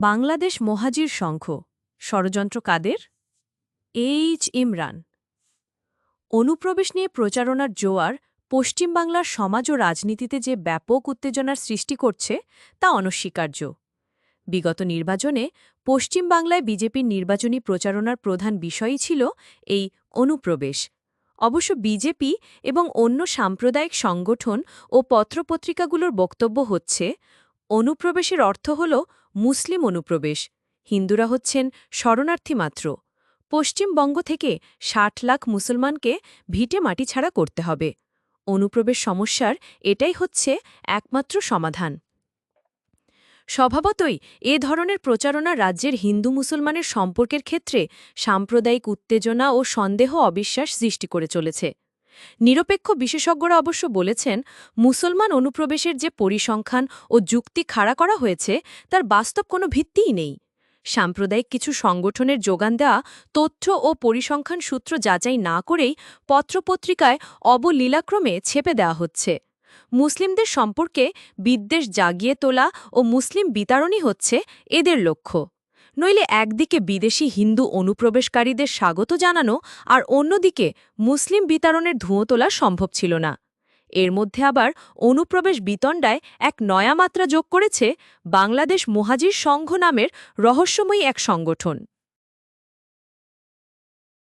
বাংলাদেশ মহাজির সংঘ। ষড়যন্ত্র কাদের? এইচ. ইমরান। অনুপ্রবেশ নিয়ে প্রচারণার জোয়ার পশ্চিমবাংলার সমাজ ও রাজনীতিতে যে ব্যাপক উত্তেজনার সৃষ্টি করছে, তা অনস্বীকার্য। বিগত নির্বাচনে পশ্চিমবাংলায় বিজেপির নির্বাচনী প্রচারণার প্রধান বিষয়ই ছিল এই অনুপ্রবেশ। অবশ্য বিজেপি এবং অন্য সাম্প্রদায়িক সংগঠন ও পত্রপত্রিকাগুলোর বক্তব্য হচ্ছে অনুপ্রবেশের অর্থ হল মুসলিম অনুপ্রবেশ। হিন্দুরা হচ্ছেন শরণার্থী মাত্র। পশ্চিমবঙ্গ থেকে ষাট লাখ মুসলমানকে ভিটে মাটি ছাড়া করতে হবে। অনুপ্রবেশ সমস্যার এটাই হচ্ছে একমাত্র সমাধান। স্বভাবতই এ ধরনের প্রচারণা রাজ্যের হিন্দু মুসলমানের সম্পর্কের ক্ষেত্রে সাম্প্রদায়িক উত্তেজনা ও সন্দেহ অবিশ্বাস সৃষ্টি করে চলেছে। নিরপেক্ষ বিশেষজ্ঞরা অবশ্য বলেছেন, মুসলমান অনুপ্রবেশের যে পরিসংখ্যান ও যুক্তি খাড়া করা হয়েছে, তার বাস্তব কোনো ভিত্তিই নেই। সাম্প্রদায়িক কিছু সংগঠনের যোগান দেওয়া তথ্য ও পরিসংখ্যান সূত্র যাচাই না করেই পত্রপত্রিকায় অবলীলাক্রমে ছেপে দেওয়া হচ্ছে। মুসলিমদের সম্পর্কে বিদ্বেষ জাগিয়ে তোলা ও মুসলিম বিতাড়নই হচ্ছে এদের লক্ষ্য। নইলে একদিকে বিদেশি হিন্দু অনুপ্রবেশকারীদের স্বাগত জানানো আর অন্যদিকে মুসলিম বিতরণের ধুঁয়ো তোলা সম্ভব ছিল না। এর মধ্যে আবার অনুপ্রবেশ বিতণ্ডায় এক নয়া মাত্রা যোগ করেছে বাংলাদেশ মহাজির সংঘ নামের রহস্যময়ী এক সংগঠন।